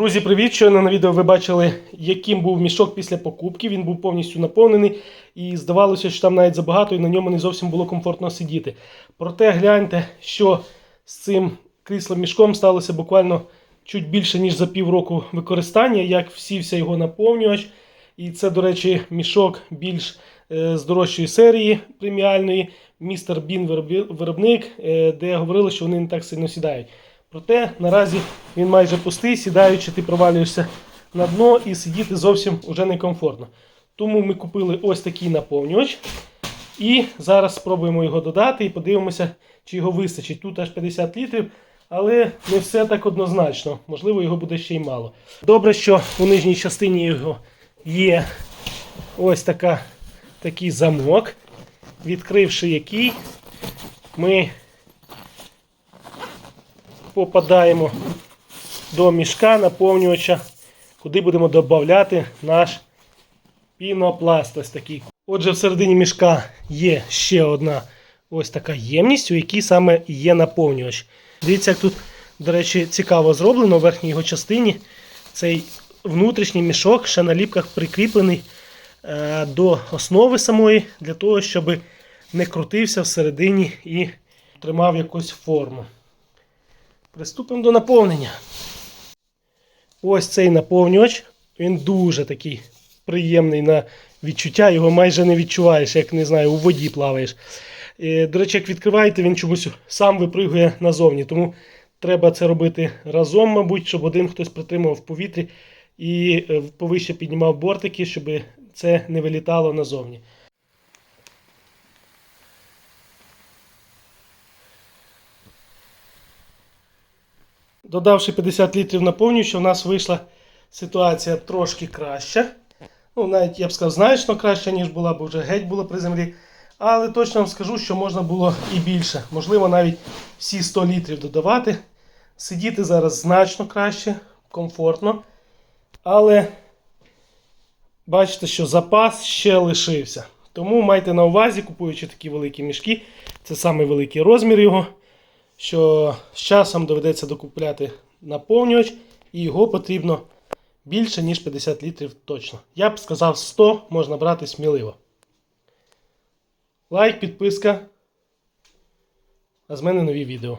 Друзі, привіт! Щойно на відео ви бачили, яким був мішок після покупки. Він був повністю наповнений, і здавалося, що там навіть забагато, і на ньому не зовсім було комфортно сидіти. Проте гляньте, що з цим кріслом мішком сталося буквально чуть більше, ніж за півроку використання, як всівся його наповнювач. І це, до речі, мішок більш е, з дорожчої серії преміальної. Містер Бін виробник, е, де говорили, що вони не так сильно сідають. Проте наразі він майже пустий, сідаючи, ти провалюєшся на дно і сидіти зовсім уже некомфортно. Тому ми купили ось такий наповнювач. І зараз спробуємо його додати і подивимося, чи його вистачить. Тут аж 50 літрів, але не все так однозначно. Можливо, його буде ще й мало. Добре, що у нижній частині його є ось така, такий замок, відкривши який, ми попадаємо до мішка наповнювача, куди будемо додати наш пінопласт. Ось такий. Отже, всередині мішка є ще одна ось така ємність, у якій саме є наповнювач. Дивіться, як тут, до речі, цікаво зроблено у верхній його частині. Цей внутрішній мішок ще на ліпках прикріплений е, до основи самої, для того, щоб не крутився всередині і тримав якусь форму. Приступимо до наповнення. Ось цей наповнювач. Він дуже такий приємний на відчуття, його майже не відчуваєш, як не знаю, у воді плаваєш. Е, До речі, як відкриваєте, він чомусь сам випригує назовні. Тому треба це робити разом, мабуть, щоб один хтось притримував в повітрі і е, повище піднімав бортики, щоб це не вилітало назовні. Додавши 50 літрів наповнююча, у нас вийшла ситуація трошки краща. Ну, навіть я б сказав, значно краще, ніж була, бо вже геть було при землі. Але точно вам скажу, що можна було і більше. Можливо, навіть всі 100 літрів додавати. Сидіти зараз значно краще, комфортно. Але бачите, що запас ще лишився. Тому майте на увазі, купуючи такі великі мішки, це самий великий розмір його що з часом доведеться докупляти наповнювач, і його потрібно більше, ніж 50 літрів точно. Я б сказав 100 можна брати сміливо. Лайк, підписка. А з мене нові відео.